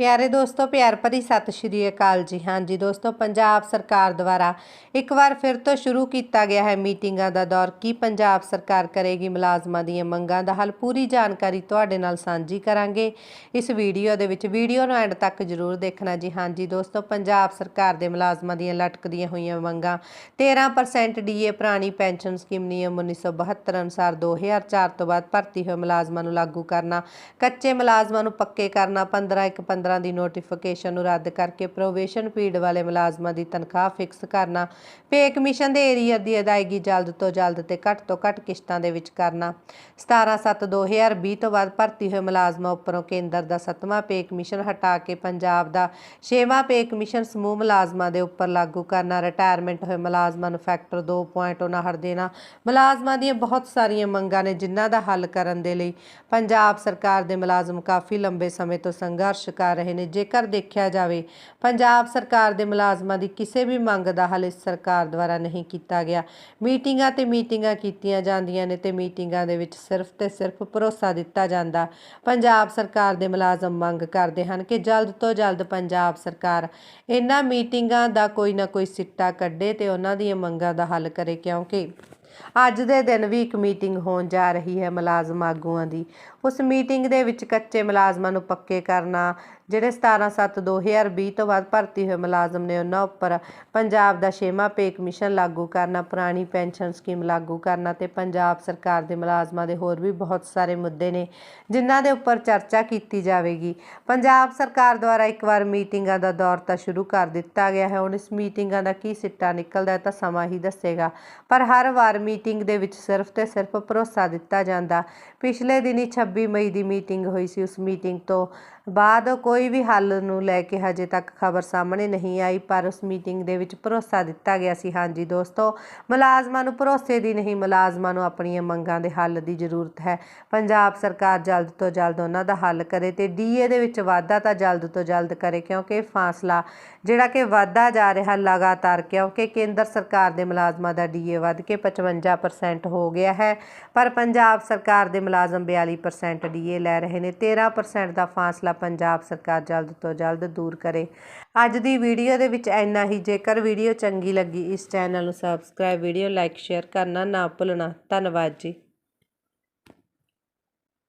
ਪਿਆਰੇ ਦੋਸਤੋ, ਪਿਆਰ ਭਰੀ ਸਤਿ ਸ਼੍ਰੀ ਅਕਾਲ ਜੀ। ਹਾਂਜੀ ਦੋਸਤੋ, ਪੰਜਾਬ ਸਰਕਾਰ ਦੁਆਰਾ ਇੱਕ ਵਾਰ ਫਿਰ ਤੋਂ ਸ਼ੁਰੂ ਕੀਤਾ ਗਿਆ ਹੈ ਮੀਟਿੰਗਾਂ ਦਾ ਦੌਰ। ਕੀ ਪੰਜਾਬ ਸਰਕਾਰ ਕਰੇਗੀ ਮੁਲਾਜ਼ਮਾਂ ਦੀਆਂ ਮੰਗਾਂ ਦਾ ਹੱਲ? ਪੂਰੀ ਜਾਣਕਾਰੀ ਤੁਹਾਡੇ ਨਾਲ ਸਾਂਝੀ ਕਰਾਂਗੇ। ਇਸ ਵੀਡੀਓ ਦੇ ਵਿੱਚ ਵੀਡੀਓ ਨੂੰ ਐਂਡ ਤੱਕ ਜ਼ਰੂਰ ਦੇਖਣਾ ਜੀ। ਹਾਂਜੀ ਦੋਸਤੋ, ਪੰਜਾਬ ਸਰਕਾਰ ਦੇ ਮੁਲਾਜ਼ਮਾਂ ਦੀਆਂ ਲਟਕਦੀਆਂ ਹੋਈਆਂ ਮੰਗਾਂ। 13% ਡੀਏ ਪੁਰਾਣੀ ਪੈਨਸ਼ਨ ਸਕੀਮ ਨਿਯਮ 1972 ਅਨੁਸਾਰ 2004 ਤੋਂ ਬਾਅਦ ਭਰਤੀ ਹੋਏ ਮੁਲਾਜ਼ਮਾਂ ਨੂੰ ਲਾਗੂ ਕਰਨਾ, ਕੱਚੇ ਮੁਲਾਜ਼ਮਾਂ ਨੂੰ ਪੱਕੇ ਕਰਨਾ 15 ਇੱਕ 15 ਦੀ ਨੋਟੀਫਿਕੇਸ਼ਨ ਨੂੰ ਰੱਦ ਕਰਕੇ ਪ੍ਰੋਬੇਸ਼ਨ ਪੀੜ ਵਾਲੇ ਮੁਲਾਜ਼ਮਾਂ ਦੀ ਤਨਖਾਹ ਫਿਕਸ ਕਰਨਾ, ਪੇ ਕਮਿਸ਼ਨ ਦੇ ਏਰੀਆ ਦੀ ਅਦਾਇਗੀ ਜਲਦ ਤੋਂ ਜਲਦ ਤੇ ਘੱਟ ਤੋਂ ਘੱਟ ਕਿਸ਼ਤਾਂ ਦੇ ਵਿੱਚ ਕਰਨਾ। 17/7/2020 ਤੋਂ ਬਾਅਦ ਭਰਤੀ ਹੋਏ ਮੁਲਾਜ਼ਮਾਂ ਉੱਪਰੋਂ ਕੇਂਦਰ ਦਾ ਸੱਤਵਾਂ ਪੇ ਕਮਿਸ਼ਨ ਹਟਾ ਕੇ ਪੰਜਾਬ ਦਾ ਛੇਵਾਂ ਪੇ ਕਮਿਸ਼ਨ ਸਮੂਹ ਮੁਲਾਜ਼ਮਾਂ ਦੇ ਉੱਪਰ ਲਾਗੂ ਕਰਨਾ। ਰਿਟਾਇਰਮੈਂਟ ਹੋਏ ਮੁਲਾਜ਼ਮਾਂ ਨੂੰ ਫੈਕਟਰ 2.59 ਦੇਣਾ। ਮੁਲਾਜ਼ਮਾਂ ਦੀਆਂ ਬਹੁਤ ਸਾਰੀਆਂ ਮੰਗਾਂ ਨੇ ਜਿਨ੍ਹਾਂ ਦਾ ਹੱਲ ਕਰਨ ਦੇ ਲਈ ਪੰਜਾਬ ਸਰਕਾਰ ਦੇ ਮੁਲਾਜ਼ਮ ਕਾਫੀ ਲੰਬੇ ਸਮੇਂ ਤੋਂ ਸੰਘਰਸ਼ ਕਰ ਰਹੇ ਨੇ। ਜੇਕਰ ਦੇਖਿਆ ਜਾਵੇ, ਪੰਜਾਬ ਸਰਕਾਰ ਦੇ ਮੁਲਾਜ਼ਮਾਂ ਦੀ ਕਿਸੇ ਵੀ ਮੰਗ ਦਾ ਹੱਲ ਇਸ ਸਰਕਾਰ ਦੁਆਰਾ ਨਹੀਂ ਕੀਤਾ ਗਿਆ। ਮੀਟਿੰਗਾਂ ਤੇ ਮੀਟਿੰਗਾਂ ਕੀਤੀਆਂ ਜਾਂਦੀਆਂ ਨੇ ਤੇ ਮੀਟਿੰਗਾਂ ਦੇ ਵਿੱਚ ਸਿਰਫ ਤੇ ਸਿਰਫ ਭਰੋਸਾ ਦਿੱਤਾ ਜਾਂਦਾ। ਪੰਜਾਬ ਸਰਕਾਰ ਦੇ ਮੁਲਾਜ਼ਮ ਮੰਗ ਕਰਦੇ ਹਨ ਕਿ ਜਲਦ ਤੋਂ ਜਲਦ ਪੰਜਾਬ ਸਰਕਾਰ ਇਹਨਾਂ ਮੀਟਿੰਗਾਂ ਦਾ ਕੋਈ ਨਾ ਕੋਈ ਸਿੱਟਾ ਕੱਢੇ ਤੇ ਉਹਨਾਂ ਦੀਆਂ ਮੰਗਾਂ ਦਾ ਹੱਲ ਕਰੇ, ਕਿਉਂਕਿ ਅੱਜ ਦੇ ਦਿਨ ਵੀ ਇੱਕ ਮੀਟਿੰਗ ਹੋਣ ਜਾ ਰਹੀ ਹੈ ਮੁਲਾਜ਼ਮ ਆਗੂਆਂ ਦੀ। ਉਸ ਮੀਟਿੰਗ ਦੇ ਵਿੱਚ ਕੱਚੇ ਮੁਲਾਜ਼ਮਾਂ ਨੂੰ ਪੱਕੇ ਕਰਨਾ ਜਿਹੜੇ 17/7/2020 ਤੋਂ ਬਾਅਦ ਭਰਤੀ ਹੋਏ ਮੁਲਾਜ਼ਮ ਨੇ ਉਹਨਾਂ ਉੱਪਰ ਪੰਜਾਬ ਦਾ ਛੇਵਾਂ ਪੇ ਕਮਿਸ਼ਨ ਲਾਗੂ ਕਰਨਾ, ਪੁਰਾਣੀ ਪੈਨਸ਼ਨ ਸਕੀਮ ਲਾਗੂ ਕਰਨਾ ਤੇ ਪੰਜਾਬ ਸਰਕਾਰ ਦੇ ਮੁਲਾਜ਼ਮਾਂ ਦੇ ਹੋਰ ਵੀ ਬਹੁਤ ਸਾਰੇ ਮੁੱਦੇ ਨੇ ਜਿਨ੍ਹਾਂ ਦੇ ਉੱਪਰ ਚਰਚਾ ਕੀਤੀ ਜਾਵੇਗੀ। ਪੰਜਾਬ ਸਰਕਾਰ ਦੁਆਰਾ ਇੱਕ ਵਾਰ ਮੀਟਿੰਗਾਂ ਦਾ ਦੌਰ ਤਾਂ ਸ਼ੁਰੂ ਕਰ ਦਿੱਤਾ ਗਿਆ ਹੈ। ਹੁਣ ਇਸ ਮੀਟਿੰਗਾਂ ਦਾ ਕੀ ਸਿੱਟਾ ਨਿਕਲਦਾ ਹੈ ਤਾਂ ਸਮਾਂ ਹੀ ਦੱਸੇਗਾ। ਪਰ ਹਰ ਵਾਰ ਮੀਟਿੰਗ ਦੇ ਵਿੱਚ ਸਿਰਫ ਤੇ ਸਿਰਫ ਭਰੋਸਾ ਦਿੱਤਾ ਜਾਂਦਾ। ਪਿਛਲੇ ਦਿਨੀ 26 ਮਈ ਦੀ ਮੀਟਿੰਗ ਹੋਈ ਸੀ। ਉਸ ਮੀਟਿੰਗ ਤੋਂ ਬਾਅਦ ਕੋਈ ਕੋਈ ਵੀ ਹੱਲ ਨੂੰ ਲੈ ਕੇ ਹਜੇ ਤੱਕ ਖਬਰ ਸਾਹਮਣੇ ਨਹੀਂ ਆਈ, ਪਰ ਉਸ ਮੀਟਿੰਗ ਦੇ ਵਿੱਚ ਭਰੋਸਾ ਦਿੱਤਾ ਗਿਆ ਸੀ। ਹਾਂਜੀ ਦੋਸਤੋ, ਮੁਲਾਜ਼ਮਾਂ ਨੂੰ ਭਰੋਸੇ ਦੀ ਨਹੀਂ, ਮੁਲਾਜ਼ਮਾਂ ਨੂੰ ਆਪਣੀਆਂ ਮੰਗਾਂ ਦੇ ਹੱਲ ਦੀ ਜ਼ਰੂਰਤ ਹੈ। ਪੰਜਾਬ ਸਰਕਾਰ ਜਲਦ ਤੋਂ ਜਲਦ ਉਹਨਾਂ ਦਾ ਹੱਲ ਕਰੇ ਤੇ ਡੀਏ ਦੇ ਵਿੱਚ ਵਾਧਾ ਤਾਂ ਜਲਦ ਤੋਂ ਜਲਦ ਕਰੇ, ਕਿਉਂਕਿ ਇਹ ਫਾਸਲਾ ਜਿਹੜਾ ਕਿ ਵਾਧਾ ਜਾ ਰਿਹਾ ਲਗਾਤਾਰ, ਕਿਉਂਕਿ ਕੇਂਦਰ ਸਰਕਾਰ ਦੇ ਮੁਲਾਜ਼ਮਾਂ ਦਾ ਡੀਏ ਵੱਧ ਕੇ 55% ਹੋ ਗਿਆ ਹੈ, ਪਰ ਪੰਜਾਬ ਸਰਕਾਰ ਦੇ ਮੁਲਾਜ਼ਮ 42% ਡੀਏ ਲੈ ਰਹੇ ਨੇ। 13% ਦਾ ਫਾਸਲਾ ਪੰਜਾਬ ਸਰਕਾਰ ਜਲਦ ਤੋਂ ਜਲਦ ਦੂਰ ਕਰੇ। ਅੱਜ ਦੀ ਵੀਡੀਓ ਦੇ ਵਿੱਚ ਇੰਨਾ ਹੀ। ਜੇਕਰ ਵੀਡੀਓ ਚੰਗੀ ਲੱਗੀ, ਇਸ ਚੈਨਲ ਨੂੰ ਸਬਸਕ੍ਰਾਈਬ ਵੀਡੀਓ ਲਾਈਕ ਸ਼ੇਅਰ ਕਰਨਾ ਨਾ ਭੁੱਲਣਾ। ਧੰਨਵਾਦ ਜੀ।